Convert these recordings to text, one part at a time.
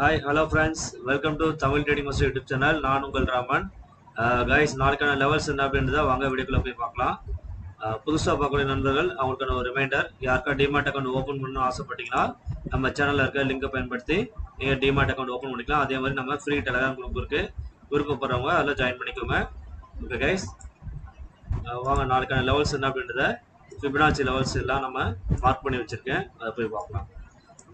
Hi hello friends welcome to Tamil trading master YouTube channel நான் உங்கள் Raman. Uh, guys நாளைக்கான levels என்ன அப்படின்றத வாங்க வீடியோக்குள்ள போய் பார்க்கலாம். Uh, புதுசாக பார்க்கக்கூடிய நண்பர்கள் அவங்களுக்கான ஒரு ரிமைண்டர் யாருக்கா டிமார்ட் அக்கௌண்ட் ஓப்பன் பண்ணணும் ஆசைப்பட்டீங்கன்னா நம்ம சேனலில் இருக்க லிங்கை பயன்படுத்தி நீங்கள் டிமார்ட் அக்கௌண்ட் ஓப்பன் பண்ணிக்கலாம். அதே மாதிரி நம்ம ஃப்ரீ டெலகிராம் குரூப் இருக்கு. விருப்பப்படுறவங்க அதில் ஜாயின் பண்ணிக்கோங்க. ஓகே கைஸ் uh, வாங்க நாளைக்கான லெவல்ஸ் என்ன அப்படின்றத ஃபிபனாச்சி லெவல்ஸ் எல்லாம் நம்ம மார்க் பண்ணி வச்சிருக்கேன். அதை போய் பார்க்கலாம்.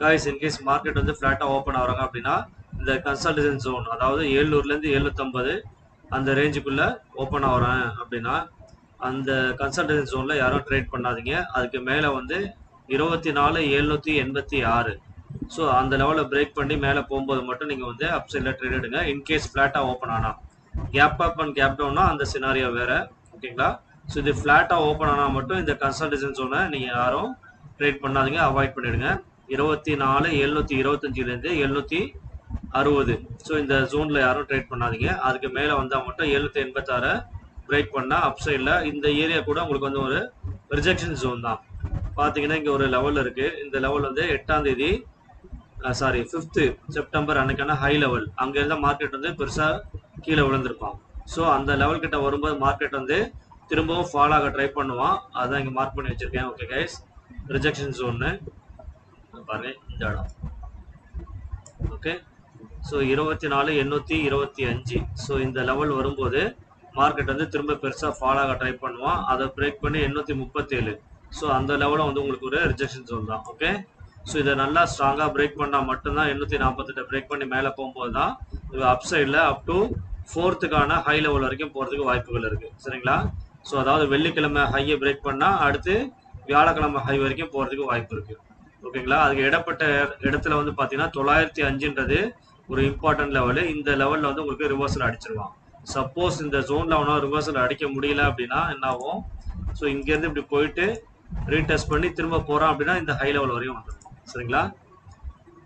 காய்ஸ் இன்கேஸ் மார்க்கெட் வந்து ஃப்ளாட்டாக ஓப்பன் ஆகிறாங்க அப்படின்னா இந்த கன்சல்டேஷன் ஜோன் அதாவது ஏழ்நூறுலேருந்து எழுநூத்தம்பது அந்த ரேஞ்சுக்குள்ளே ஓப்பன் ஆகிறேன் அப்படின்னா அந்த கன்சல்டேஷன் ஜோனில் யாரும் ட்ரேட் பண்ணாதீங்க. அதுக்கு மேலே வந்து இருபத்தி நாலு எழுநூற்றி எண்பத்தி ஆறு. ஸோ அந்த லெவலில் பிரேக் பண்ணி மேலே போகும்போது மட்டும் நீங்கள் வந்து அப் சைடில் ட்ரேட் எடுங்க. இன்கேஸ் ஃப்ளாட்டாக ஓப்பன் ஆனால் கேப் அப் அண்ட் கேப் டவுன்னா அந்த சினாரியோ வேறு. ஓகேங்களா ஸோ இது ஃப்ளாட்டாக ஓப்பன் ஆனால் மட்டும் இந்த கன்சல்டேஷன் ஜோனை நீங்கள் யாரும் ட்ரேட் பண்ணாதீங்க. அவாய்ட் பண்ணிடுங்க. இருபத்தி நாலு எழுநூத்தி இருபத்தஞ்சிலேருந்து எழுநூத்தி அறுபது. ஸோ இந்த ஜோனில் யாரும் ட்ரேட் பண்ணாதீங்க. அதுக்கு மேலே வந்தால் மட்டும் எழுநூத்தி எண்பத்தாறு பிரேக் பண்ணால் அப் சைடில் இந்த ஏரியா கூட உங்களுக்கு வந்து ஒரு ரிஜெக்ஷன் ஜோன் தான். பார்த்தீங்கன்னா இங்கே ஒரு லெவல் இருக்குது இந்த லெவல் வந்து எட்டாம் தேதி சாரி ஃபிஃப்த்து செப்டம்பர் அன்னைக்கான ஹை லெவல் அங்கே இருந்த மார்க்கெட் வந்து பெருசாக கீழே விழுந்திருப்பான் ஸோ அந்த லெவல் கிட்ட வரும்போது மார்க்கெட் வந்து திரும்பவும் ஃபால் ஆக ட்ரை பண்ணுவான். அதான் இங்கே மார்க் பண்ணி வச்சுருக்கேன். ஓகே கைஸ் ரிஜெக்ஷன் ஜோன்னு பாருங்க இந்த இடம். ஓகே ஸோ இருபத்தி நாலு எண்ணூற்றி இருபத்தி அஞ்சு. ஸோ இந்த லெவல் வரும்போது மார்க்கெட் வந்து திரும்ப பெருசாக ஃபால் ஆக ட்ரை பண்ணுவான். அதை பிரேக் பண்ணி எண்ணூற்றி முப்பத்தேழு. ஸோ அந்த லெவலில் வந்து உங்களுக்கு ஒரு ரிஜெக்ஷன் ஜோன் தான். ஓகே ஸோ இதை நல்லா ஸ்ட்ராங்காக பிரேக் பண்ணால் மட்டும்தான் எண்ணூற்றி நாற்பத்தெட்டு பிரேக் பண்ணி மேலே போகும்போது தான் இது அப் சைடில் அப் டு ஃபோர்த்துக்கான ஹை லெவல் வரைக்கும் போகிறதுக்கு வாய்ப்புகள் இருக்குது சரிங்களா? ஸோ அதாவது வெள்ளிக்கிழமை ஹையை பிரேக் பண்ணால் அடுத்து வியாழக்கிழமை ஹை வரைக்கும் போகிறதுக்கு வாய்ப்பு இருக்குது ஓகேங்களா? அதுக்கு இடப்பட்ட இடத்துல வந்து பார்த்தீங்கன்னா தொள்ளாயிரத்தி அஞ்சுன்றது ஒரு இம்பார்ட்டன்ட் லெவலு இந்த லெவலில் வந்து உங்களுக்கு ரிவர்சல் அடிச்சிருவான் சப்போஸ் இந்த ஜோனில் அவனால் ரிவர்சல் அடிக்க முடியல அப்படின்னா என்ன ஆகும் ஸோ இங்கேருந்து இப்படி போயிட்டு ரீடெஸ்ட் பண்ணி திரும்ப போகிறான் அப்படின்னா இந்த ஹை லெவல் வரையும் வந்துடும் சரிங்களா?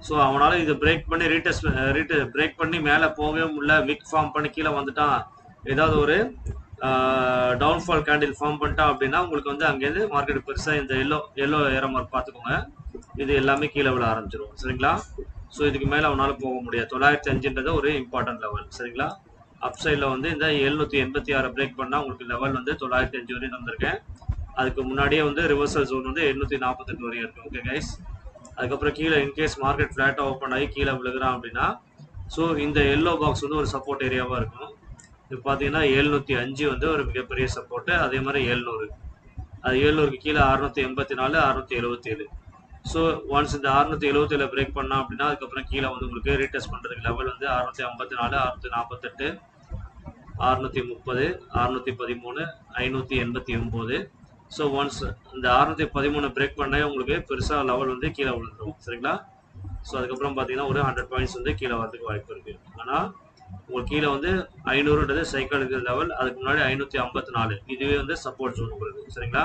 ஸோ அவனால் இதை பிரேக் பண்ணி ரீடெஸ்ட் ரீட்டு பிரேக் பண்ணி மேலே போகவே முடியல. விக் ஃபார்ம் பண்ணி கீழே வந்துட்டான். ஏதாவது ஒரு டவுன்ஃபால் கேண்டில் ஃபார்ம் பண்ணிட்டான் அப்படின்னா உங்களுக்கு வந்து அங்கேருந்து மார்க்கெட் பெருசாக இந்த எல்லோ எல்லோ ஏற மாதிரி பார்த்துக்கோங்க. இது எல்லாமே கீழே விழ ஆரம்பிச்சிடும் சரிங்களா? ஸோ இதுக்கு மேலே அவனால் போக முடியாது. தொள்ளாயிரத்தி அஞ்சுன்றது ஒரு இம்பார்ட்டன்ட் லெவல் சரிங்களா? அப் சைடில் வந்து இந்த எழுநூற்றி எண்பத்தி ஆறு பிரேக் பண்ணால் உங்களுக்கு லெவல் வந்து தொள்ளாயிரத்தி அஞ்சு வரையும் வந்திருக்கேன் அதுக்கு முன்னாடியே வந்து ரிவர்சல் ஜோன் வந்து எண்ணூற்றி நாற்பத்தெட்டு வரையும் இருக்குது ஓகே கைஸ் அதுக்கப்புறம் கீழே இன்கேஸ் மார்க்கெட் ஃப்ளாட்டாக ஓப்பன் ஆகி கீழே விழுகிறான் அப்படின்னா ஸோ இந்த எல்லோ பாக்ஸ் வந்து ஒரு சப்போர்ட் ஏரியாவாக இருக்கும். இது பார்த்தீங்கன்னா எழுநூற்றி அஞ்சு வந்து ஒரு மிகப்பெரிய சப்போர்ட்டு அதே மாதிரி எழுநூறு. அது ஏழ்நூறுக்கு கீழே அறுநூத்தி எண்பத்தி நாலு அறுநூத்தி எழுபத்தி ஏழு. ஸோ ஒன்ஸ் இந்த அறுநூத்தி எழுபத்தி ஏழு பிரேக் பண்ணா அப்படின்னா அதுக்கப்புறம் கீழே வந்து உங்களுக்கு ரீடெஸ்ட் பண்ணுறதுக்கு லெவல் வந்து அறுநூத்தி ஐம்பத்தி நாலு அறுநூத்தி நாற்பத்தெட்டு அறுநூத்தி முப்பது அறுநூத்தி பதிமூணு ஐநூற்றி எண்பத்தி ஒம்பது ஸோ ஒன்ஸ் இந்த அறுநூத்தி பதிமூணு பிரேக் பண்ணாலே உங்களுக்கு பெருசாக லெவல் வந்து கீழே விழுந்துடும் சரிங்களா? ஸோ அதுக்கப்புறம் பார்த்தீங்கன்னா ஒரு ஹண்ட்ரட் பாயிண்ட்ஸ் வந்து கீழே வரதுக்கு வாய்ப்பு இருக்குது ஆனால் உங்களுக்கு கீழே வந்து ஐநூறுன்றது சைக்காலஜி லெவல் அதுக்கு முன்னாடி ஐநூற்றி ஐம்பத்தி நாலு. இதுவே வந்து சப்போர்ட் ஜோன் உங்களுக்கு. சரிங்களா?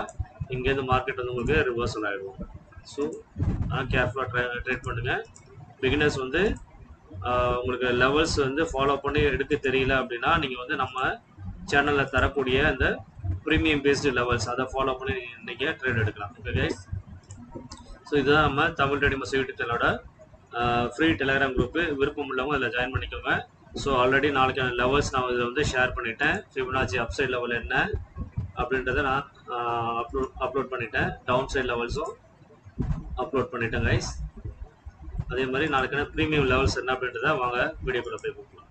இங்கேருந்து மார்க்கெட் வந்து உங்களுக்கு ரிவர்சல் ஆகிடும் ஸோ கேர்ஃபுல்லாக ட்ரை ட்ரேட் பண்ணுங்கள் பிகினர்ஸ் வந்து உங்களுக்கு லெவல்ஸ் வந்து ஃபாலோ பண்ணி எடுக்க தெரியல அப்படின்னா நீங்கள் வந்து நம்ம சேனலில் தரக்கூடிய அந்த ப்ரீமியம் பேஸ்டு லெவல்ஸ் அதை ஃபாலோ பண்ணி நீங்கள் ட்ரேட் எடுக்கலாம். ஓகே ஸோ இதுதான் நம்ம தமிழ் ட்ரேடிங் யூடியூப் சேனலோட ஃப்ரீ டெலிகிராம் குரூப்பு விருப்பம் உள்ளவங்க அதில் ஜாயின் பண்ணிக்கோங்க. ஸோ ஆல்ரெடி நாளைக்கான லெவல்ஸ் நான் இதில் வந்து ஷேர் பண்ணிட்டேன். ஃபிபனாஜி அப்சைட் லெவல் என்ன அப்படின்றத நான் அப்லோட் அப்லோட் பண்ணிட்டேன். டவுன் சைட் லெவல்ஸும் அப்லோட் பண்ணிட்டேன் கைஸ் அதே மாதிரி நாளைக்கான ப்ரீமியம் லெவல்ஸ் என்ன அப்படின்றத வாங்க வீடியோக்குள்ள போய் பார்க்கலாம்.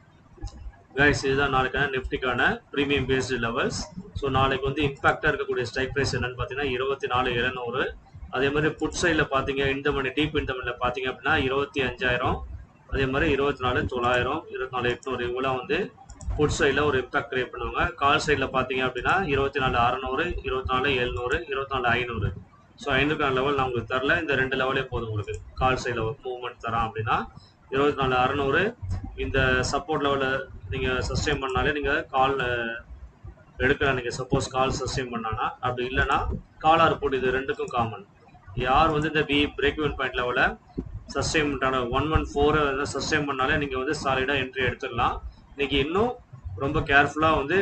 கைஸ் இதுதான் நாளைக்கான நிஃப்டிக்கான ப்ரீமியம் பேஸ்டு லெவல்ஸ் ஸோ நாளைக்கு வந்து இம்பாக்டாக இருக்கக்கூடிய ஸ்ட்ரைக் ப்ரைஸ் என்னன்னு பார்த்தீங்கன்னா இருபத்தி நாலு இருநூறு. அதே மாதிரி புட் சைடில் பார்த்தீங்க இந்த மணி டீப் இந்த மணியில் பார்த்தீங்க அப்படின்னா இருபத்தி அஞ்சாயிரம் அதே மாதிரி இருபத்தி நாலு தொள்ளாயிரம் இருபத்தி நாலு எட்நூறு. இவ்வளோ வந்து புட் சைடில் ஒரு இம்பாக்ட் கிரியேட் பண்ணுவாங்க. கால் சைடில் பார்த்தீங்க அப்படின்னா இருபத்தி நாலு அறநூறு இருபத்தி நாலு எழுநூறு இருபத்தி நாலு ஐநூறு. ஸோ ஐநூறுக்கான லெவல் நான் உங்களுக்கு தரல. இந்த ரெண்டு லெவலே போதும் உங்களுக்கு. கால் சைடில் மூவ்மெண்ட் தரான் அப்படின்னா இருபத்தி நாலு அறநூறு. இந்த சப்போர்ட் லெவலில் நீங்கள் சஸ்டெயின் பண்ணாலே நீங்கள் கால் எடுக்கலாம் நீங்கள் சப்போஸ் கால் சஸ்டெயின் பண்ணானா அப்படி இல்லைன்னா காலார் போட்டு இது ரெண்டுக்கும் காமன் யார் வந்து இந்த பி பிரேக் இவன் பாயிண்ட் லெவலில் சஸ்டெயின் பண்ணான ஒன் ஒன் ஃபோரை வந்து சஸ்டெயின் பண்ணாலே நீங்கள் வந்து சாலிடாக என்ட்ரி எடுத்துடலாம். இன்னைக்கு இன்னும் ரொம்ப கேர்ஃபுல்லாக வந்து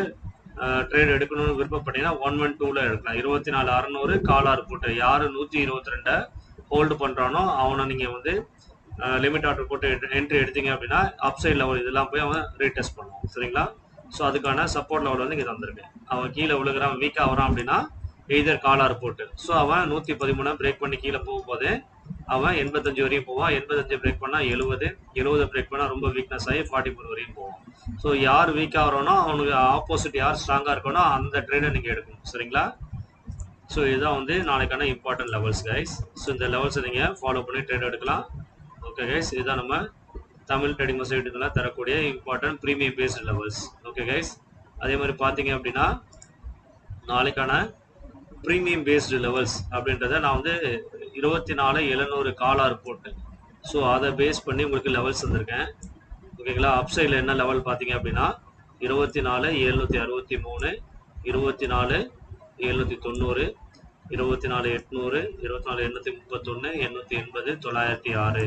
ட்ரேட் எடுக்கணும்னு விருப்பப்பட்டீங்கன்னா ஒன் ஒன் டூவில் எடுக்கலாம். இருபத்தி நாலு அறநூறு காலார் போட்டு யார் நூற்றி இருபத்தி ரெண்டை ஹோல்டு பண்ணுறானோ அவனை நீங்கள் வந்து லிமிட் ஆர்டர் போட்டு என்ட்ரி எடுத்தீங்க அப்படின்னா அப்சைட் லெவல் இதெல்லாம் போய் அவன் ரீடெஸ்ட் பண்ணுவான். சரிங்களா? ஸோ அதுக்கான சப்போர்ட் லெவல் வந்து இங்கே தந்திருக்கேன் அவன் கீழே விழுகிறான் வீக்காக வரான் அப்படின்னா எய்தர் காலார் போட்டு. ஸோ அவன் நூற்றி பதிமூணு பிரேக் பண்ணி கீழே போகும்போது அவன் எண்பத்தஞ்சு வரையும் போவான். எண்பத்தஞ்சு பிரேக் பண்ணால் எழுபது எழுபது பிரேக் பண்ணால் ரொம்ப வீக்னஸ் ஆகி ஃபார்ட்டி ஃபோர் வரையும் போவான். ஸோ யார் வீக் ஆகிறோனோ அவனுக்கு ஆப்போசிட் யார் ஸ்ட்ராங்காக இருக்கானோ அந்த ட்ரேடை நீங்கள் எடுக்கணும். சரிங்களா? ஸோ இதுதான் வந்து நாளைக்கான இம்பார்ட்டன்ட் லெவல்ஸ் கைஸ் ஸோ இந்த லெவல்ஸை நீங்கள் ஃபாலோ பண்ணி ட்ரேட் எடுக்கலாம். ஓகே கைஸ் இதுதான் நம்ம தமிழ் ட்ரேடிங் வெப்சைட்டுக்கெல்லாம் தரக்கூடிய important premium based levels okay guys அதே மாதிரி பார்த்தீங்க அப்படின்னா நாளைக்கான ப்ரீமியம் பேஸ்டு லெவல்ஸ் அப்படின்றத நான் வந்து இருபத்தி நாலு எழுநூறு காலார் போட்டு ஸோ அதை பேஸ் பண்ணி உங்களுக்கு லெவல்ஸ் வந்திருக்கேன் ஓகேங்களா அப் சைடில் என்ன லெவல் பார்த்தீங்க அப்படின்னா இருபத்தி நாலு எழுநூற்றி அறுபத்தி மூணு இருபத்தி நாலு எழுநூற்றி தொண்ணூறு இருபத்தி நாலு எட்நூறு இருபத்தி நாலு எண்ணூற்றி முப்பத்தொன்று எண்ணூற்றி எண்பது தொள்ளாயிரத்தி ஆறு.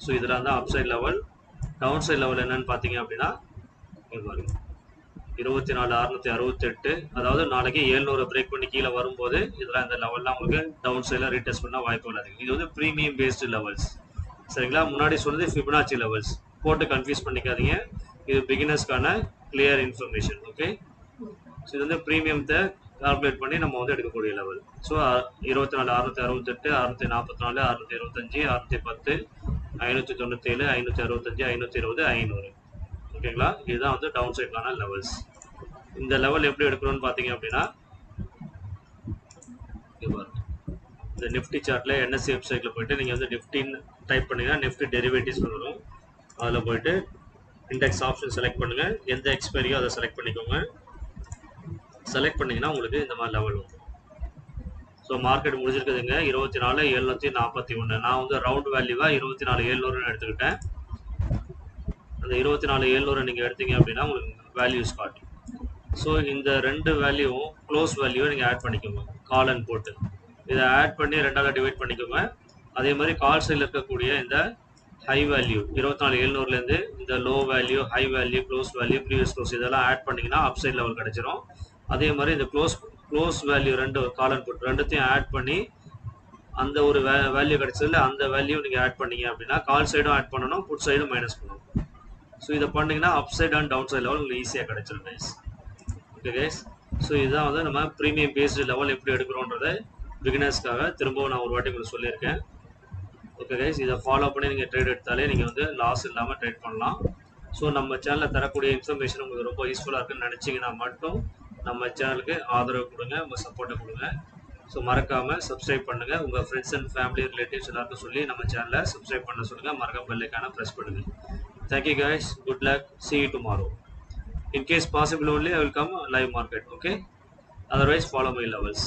ஸோ இதெல்லாம் தான் up side level down side level என்னன்னு பார்த்தீங்க அப்படின்னா இருபத்தி நாலு அறுநூத்தி அறுபத்தெட்டு. அதாவது நாளைக்கு ஏழ்நூறு பிரேக் பண்ணி கீழே வரும்போது இதெல்லாம் இந்த லெவல்லாம் உங்களுக்கு டவுன் சைடில் ரீடெஸ்ட் பண்ண வாய்ப்பு உள்ளது. இது வந்து ப்ரீமியம் பேஸ்டு லெவல்ஸ் சரிங்களா? முன்னாடி சொன்னது ஃபிபனாச்சி லெவல்ஸ் போட்டு கன்ஃபியூஸ் பண்ணிக்காதீங்க. இது பிகினர்ஸ்க்கான கிளியர் இன்ஃபர்மேஷன் ஓகே ஸோ இது வந்து ப்ரீமியத்தை கால்குலேட் பண்ணி நம்ம வந்து எடுக்கக்கூடிய லெவல் ஸோ இருபத்தி நாலு அறுநூத்தி அறுபத்தெட்டு அறுநூத்தி நாற்பத்தி நாலு அறுநூத்தி இருபத்தஞ்சி அறுநூத்தி பத்து ஐநூற்றி தொண்ணூத்தேழு ஐநூற்றி அறுபத்தஞ்சு ஐநூற்றி இருபது ஐநூறு. ஓகேங்களா? இதுதான் வந்து டவுன் சைட்லான லெவல்ஸ் இந்த லெவல் எப்படி எடுக்கணும்னு பார்த்தீங்க அப்படின்னா இந்த நிஃப்டி சார்ட்டில் என்எஸ்சி வெப்சைட்டில் போயிட்டு நீங்கள் வந்து நிஃப்டின்னு டைப் பண்ணீங்கன்னா நிஃப்டி டெரிவேட்டிவ்ஸ் வரும். அதில் போயிட்டு இண்டெக்ஸ் ஆப்ஷன் செலக்ட் பண்ணுங்கள் எந்த எக்ஸ்பைரியோ அதை செலக்ட் பண்ணிக்கோங்க. செலக்ட் பண்ணிங்கன்னா உங்களுக்கு இந்த மாதிரி லெவல் வரும். ஸோ மார்க்கெட் முடிஞ்சிருக்குதுங்க. இருபத்தி நாலு எழுநூத்தி நாற்பத்தி ஒன்று நான் வந்து ரவுண்ட் வேல்யூவா இருபத்தி நாலு ஏழ்நூறுன்னு எடுத்துக்கிட்டேன். அந்த இருபத்தி நாலு ஏழ்நூறு நீங்கள் எடுத்தீங்க அப்படின்னா உங்களுக்கு வேல்யூஸ் காட்டும். ஸோ இந்த ரெண்டு வேல்யூவும் க்ளோஸ் வேல்யூவை நீங்கள் ஆட் பண்ணிக்கோங்க. காலன் போட்டு இதை ஆட் பண்ணி ரெண்டாவது டிவைட் பண்ணிக்கோங்க. அதே மாதிரி கால் சைடில் இருக்கக்கூடிய இந்த ஹை வேல்யூ இருபத்தி நாலு ஏழ்நூறுலேருந்து இந்த low value high value close value previous close இதெல்லாம் ஆட் பண்ணிங்கன்னா அப் சைட் லெவல் கிடச்சிரும். அதே மாதிரி இந்த க்ளோஸ் க்ளோஸ் வேல்யூ ரெண்டு காலன் போட்டு ரெண்டுத்தையும் ஆட் பண்ணி அந்த ஒரு வே வேல்யூ கிடைச்சதுல அந்த வேல்யூ நீங்கள் ஆட் பண்ணீங்க அப்படின்னா கால் சைடும் ஆட் பண்ணணும் புட் சைடும் மைனஸ் பண்ணணும். ஸோ இதை பண்ணிங்கன்னா up side and down side level உங்களுக்கு ஈஸியாக கிடைச்சிடும் கைஸ் ஓகே கைஸ் ஸோ இதுதான் வந்து நம்ம ப்ரீமியம் பேஸ்டு லெவல் எப்படி எடுக்கிறோன்றதை பிகினர்ஸ்க்காக திரும்பவும் நான் ஒரு வாட்டி உங்களுக்கு சொல்லியிருக்கேன். ஓகே கைஸ் இதை ஃபாலோ பண்ணி நீங்கள் ட்ரேட் எடுத்தாலே நீங்கள் வந்து லாஸ் இல்லாமல் ட்ரேட் பண்ணலாம். ஸோ நம்ம சேனலில் தரக்கூடிய இன்ஃபர்மேஷன் உங்களுக்கு ரொம்ப யூஸ்ஃபுல்லாக இருக்குன்னு நினச்சிங்கன்னா மட்டும் நம்ம சேனலுக்கு ஆதரவு கொடுங்க உங்கள் சப்போர்ட்டை கொடுங்க. ஸோ மறக்காமல் சப்ஸ்கிரைப் பண்ணுங்கள் உங்கள் ஃப்ரெண்ட்ஸ் அண்ட் ஃபேமிலி ரிலேட்டிவ்ஸ் எல்லாருக்கும் சொல்லி நம்ம சேனலை சப்ஸ்கிரைப் பண்ண சொல்லுங்கள் மறக்காம பெல்லைக்கான ப்ரெஸ் பண்ணுங்கள் thank you guys. Good luck. See you tomorrow. In case possible only i will come live market okay? Otherwise follow my levels.